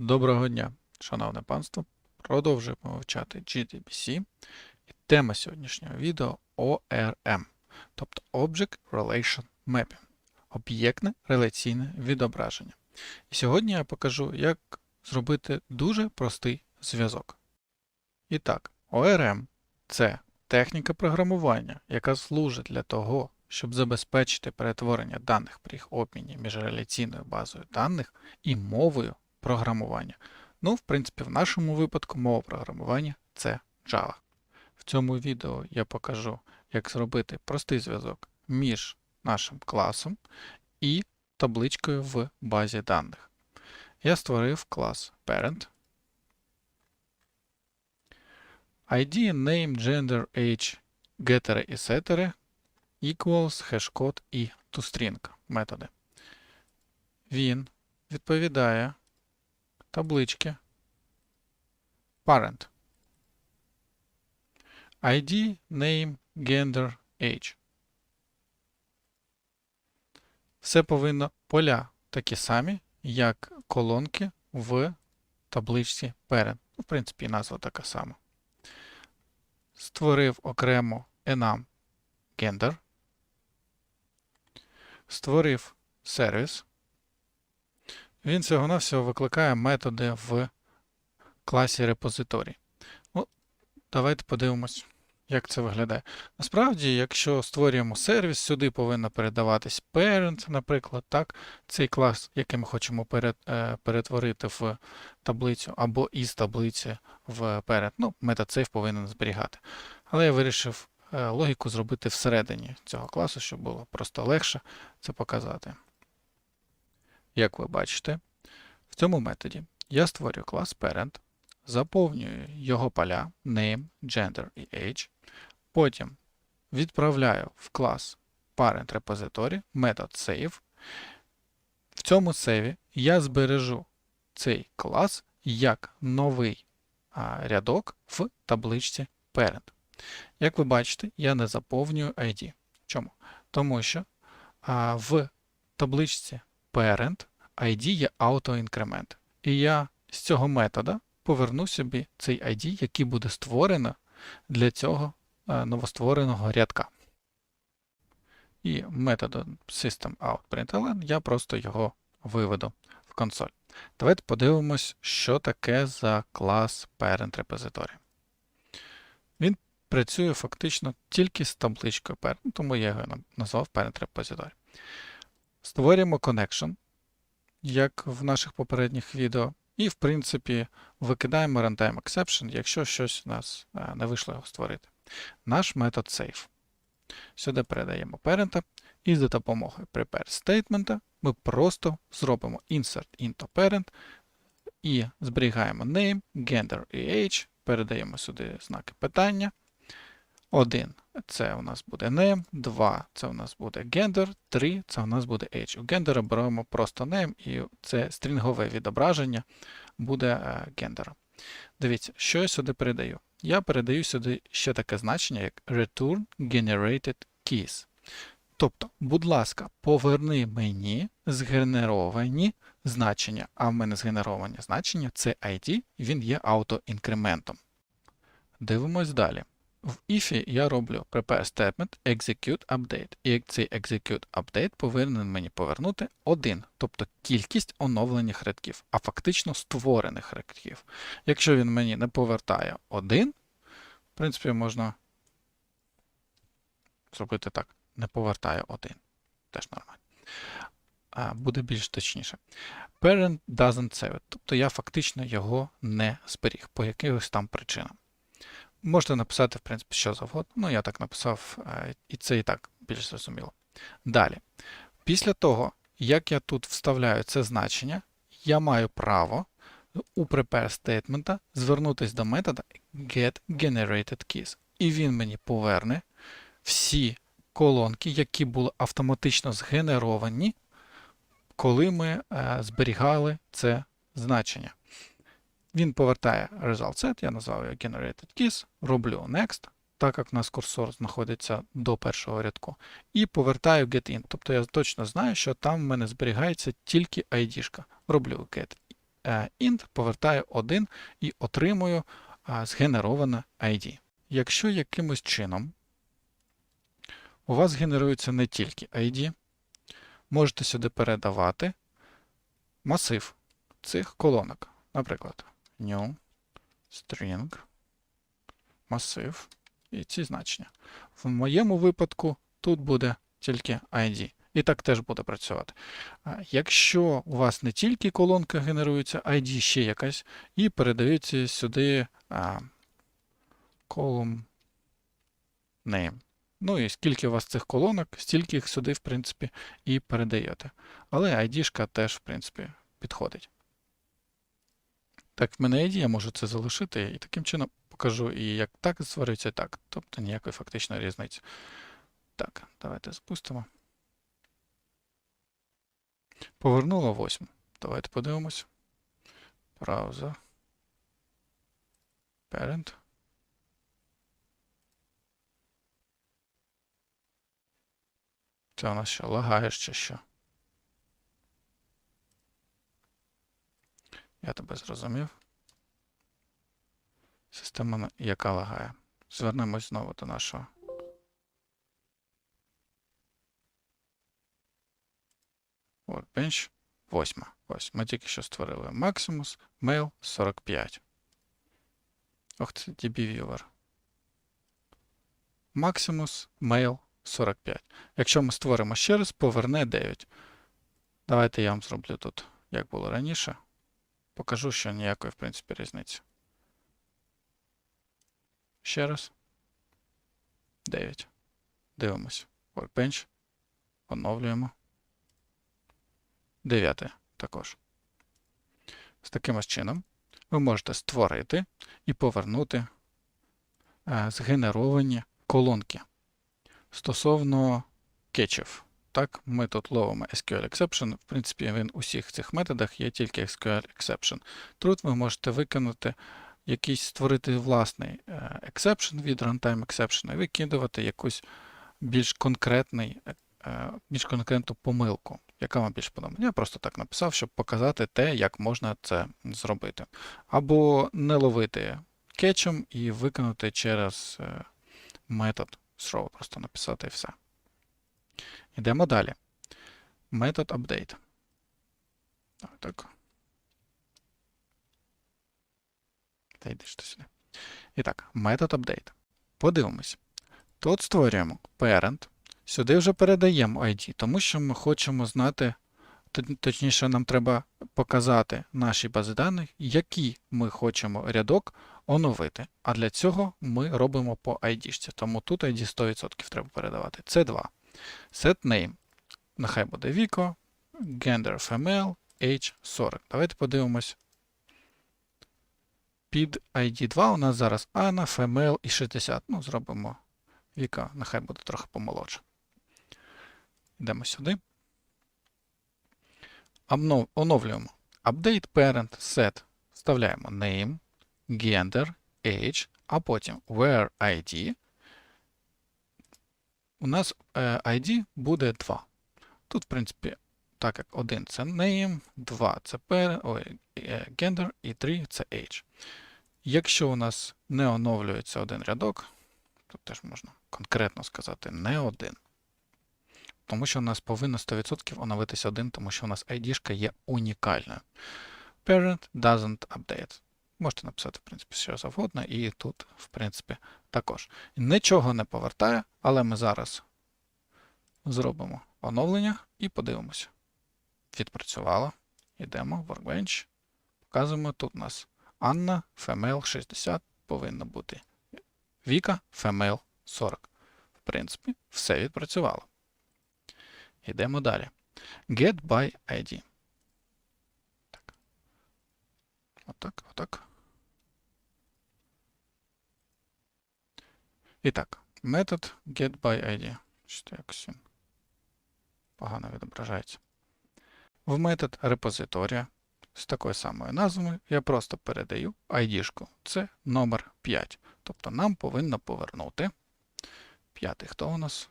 Доброго дня, шановне панство. Продовжуємо вивчати GDBC. І тема сьогоднішнього відео ORM, тобто Object Relation Mapping, об'єктне реляційне відображення. І сьогодні я покажу, як зробити дуже простий зв'язок. І так, ORM це техніка програмування, яка служить для того, щоб забезпечити перетворення даних при їх обміні між реляційною базою даних і мовою програмування. Ну, в принципі, в нашому випадку мова програмування це Java. В цьому відео я покажу, як зробити простий зв'язок між нашим класом і табличкою в базі даних. Я створив клас Parent. ID, name, gender, age, getter і setter equals hashcode і toString методи. Він відповідає таблички parent. ID, name, gender, age. Все повинно поля такі самі, як колонки в табличці parent. Ну, В принципі, назва така сама. Створив окремо enum gender. Створив сервіс. Він всього-навсього викликає методи в класі репозиторій. Ну, давайте подивимось, як це виглядає. Насправді, якщо створюємо сервіс, сюди повинно передаватись parent, наприклад, так, цей клас, який ми хочемо е, перетворити в таблицю або із таблиці в parent. Ну, метод повинен зберігати. Але я вирішив е, логіку зробити всередині цього класу, щоб було просто легше це показати. Як ви бачите, в цьому методі я створюю клас parent, заповнюю його поля name, gender і age, потім відправляю в клас parent repository метод save. В цьому сейві я збережу цей клас як новий рядок в табличці parent. Як ви бачите, я не заповнюю ID. Чому? Тому що а, в табличці parent ID є autoincrement. І я з цього метода поверну собі цей ID, який буде створено для цього е, новоствореного рядка. І методом systemoutprintln я просто його виведу в консоль. Давайте подивимось, що таке за клас parent repository. Він працює фактично тільки з табличкою parent, тому я його назвав parent repository. Створюємо connection, як в наших попередніх відео, і, в принципі, викидаємо runtime exception, якщо щось у нас е, не вийшло його створити. Наш метод save. Сюди передаємо parent, і за допомогою prepare statement ми просто зробимо insert into parent і зберігаємо name, gender і age, передаємо сюди знаки питання. 1 це у нас буде name, 2 це у нас буде gender, 3 це у нас буде age. У гендера беремо просто name, і це стрінгове відображення буде гендера. Дивіться, що я сюди передаю. Я передаю сюди ще таке значення, як return generated keys. Тобто, будь ласка, поверни мені згенеровані значення, а в мене згенеровані значення це ID, він є автоінкрементом. Дивимось далі. В if я роблю prepare statement execute update. І цей execute update повинен мені повернути 1, тобто кількість оновлених рядків, а фактично створених рядків. Якщо він мені не повертає 1, в принципі, можна зробити так, не повертає 1. Теж нормально. А, Буде більш точніше. Parent doesn't save it, тобто я фактично його не зберіг по якихось там причинам. Можете написати, в принципі, що завгодно. Ну, я так написав, е, і це і так більш зрозуміло. Далі. Після того, як я тут вставляю це значення, я маю право у prepare statement звернутися до метода getGenerated_keys. І він мені поверне всі колонки, які були автоматично згенеровані, коли ми е, зберігали це значення. Він повертає result set, я назвав його generated keys, роблю next, так як у нас курсор знаходиться до першого рядку, і повертаю getIn. Тобто я точно знаю, що там в мене зберігається тільки ID. -шка. Роблю get е, повертаю 1 і отримую згенероване ID. Якщо якимось чином у вас генерується не тільки ID, можете сюди передавати масив цих колонок. Наприклад, new string масив і ці значення. В моєму випадку тут буде тільки ID. І так теж буде працювати. Якщо у вас не тільки колонка генерується, ID ще якась, і передається сюди а, column name. Ну і скільки у вас цих колонок, стільки їх сюди, в принципі, і передаєте. Але ID-шка теж, в принципі, підходить. Так, в мене ID, я можу це залишити, і таким чином покажу і як так створюється, і так. Тобто ніякої фактичної різниці. Так, давайте запустимо. Повернуло 8. Давайте подивимось. Browser. Parent. Це у нас що, лагає ще що? Я тебе зрозумів. Система, яка лагає. Звернемось знову до нашого. Workbench. Восьма. Ось. Ми тільки що створили Maximus, Mail 45. Ох, це DB-Viewer. Maximus, Mail 45. Якщо ми створимо ще раз, поверне 9. Давайте я вам зроблю тут, як було раніше. Покажу, що ніякої, в принципі, різниці. Ще раз. 9. Дивимось. Workbench. Оновлюємо. 9 також. З таким ось чином ви можете створити і повернути е, згенеровані колонки. Стосовно кетчів. Так, ми тут ловимо SQL exception. В принципі, він у всіх цих методах є тільки SQL exception. Тут ви можете виконати якийсь створити власний е, exception від runtime exception і викидувати якусь більш конкретний, е, більш конкретну помилку, яка вам більш подобається. Я просто так написав, щоб показати те, як можна це зробити. Або не ловити кетчем і виконати через е, метод throw, просто написати все. Йдемо далі. Метод update. Так. Та йди ж сюди. І так, метод update. Подивимось. Тут створюємо parent. Сюди вже передаємо ID, тому що ми хочемо знати, точніше, нам треба показати наші бази даних, які ми хочемо рядок оновити. А для цього ми робимо по ID. Тому тут ID 100% треба передавати. Це 2. Set name. Нехай буде Vico, gender female, age 40. Давайте подивимось. Під ID 2 у нас зараз Anna, female і 60. Ну, зробимо Віка, нехай буде трохи помолодше. Йдемо сюди. Обнов- Оновлюємо. Update parent set. Вставляємо name, gender, age, а потім where ID. У нас е, ID буде 2. Тут, в принципі, так як 1 це name, 2 це parent, е, gender і 3 це age. Якщо у нас не оновлюється один рядок, тут теж можна конкретно сказати не один. Тому що у нас повинно 100% оновитися один, тому що у нас ID-шка є унікальною. Parent doesn't update. Можете написати, в принципі, що завгодно, і тут, в принципі, також. Нічого не повертає, але ми зараз зробимо оновлення і подивимося. Відпрацювало. Йдемо в Workbench. Показуємо тут у нас Анна, Female 60 повинно бути. Віка, Female 40. В принципі, все відпрацювало. Йдемо далі. Get by ID. Так. Отак, отак. І так, метод get by ID. Що якось він погано відображається. В метод репозиторія з такою самою назвою я просто передаю ID-шку. Це номер 5. Тобто нам повинно повернути. П'ятий хто у нас?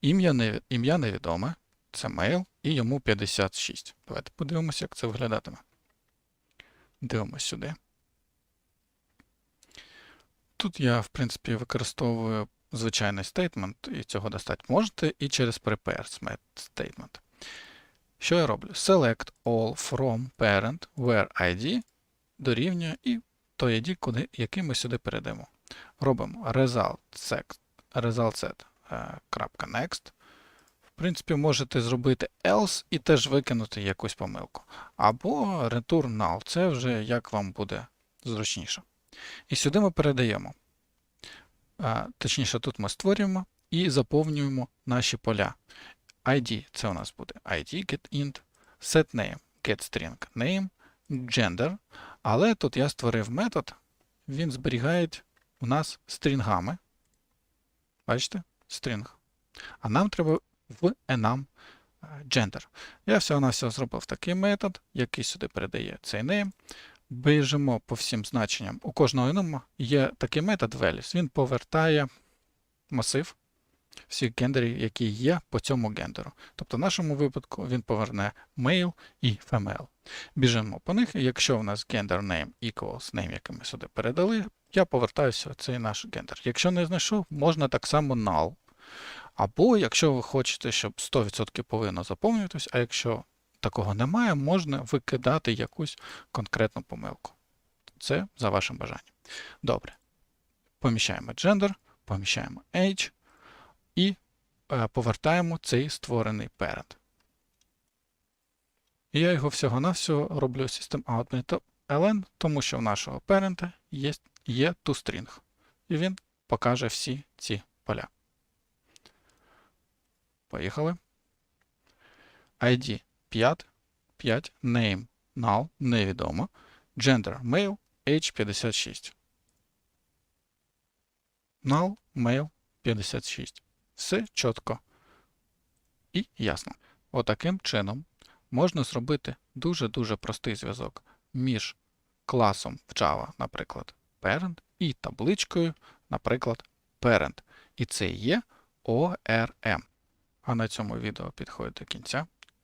Ім'я не, ім'я невідоме. Це мейл і йому 56. Давайте подивимося, як це виглядатиме. Дивимось сюди. Тут я, в принципі, використовую звичайний стейтмент, і цього достатньо. Можете і через prepares statement. Що я роблю? Select all from parent where ID дорівнює і той ID, куди, який ми сюди передамо. Робимо result set, result е, next. В принципі, можете зробити else і теж викинути якусь помилку. Або return null. Це вже як вам буде зручніше. І сюди ми передаємо. Точніше, тут ми створюємо і заповнюємо наші поля. ID це у нас буде ID getInt, setName getString gender. Але тут я створив метод, він зберігає у нас стрінгами. Бачите? Стрінг. А нам треба в enum е, gender. Я всього-навсього зробив такий метод, який сюди передає цей name. Біжимо по всім значенням. У кожного enum є такий метод values. Він повертає масив всіх гендерів, які є по цьому гендеру. Тобто в нашому випадку він поверне male і female. Біжимо по них, і якщо в нас gender name equals name, який ми сюди передали, я повертаюся цей наш гендер. Якщо не знайшов, можна так само null. Або якщо ви хочете, щоб 100% повинно заповнюватись, а якщо такого немає, можна викидати якусь конкретну помилку. Це за вашим бажанням. Добре. Поміщаємо gender, поміщаємо age і е, повертаємо цей створений parent. І я його всього-навсього роблю system.out.ln, тому що в нашого parent є, є toString. І він покаже всі ці поля. Поїхали. ID 5, 5, name null, невідомо. Gender male, age 56. Null, male 56. Все чітко і ясно. Отаким чином можна зробити дуже-дуже простий зв'язок між класом в Java, наприклад, parent, і табличкою, наприклад, parent. І це є ORM. А на цьому відео підходить до кінця.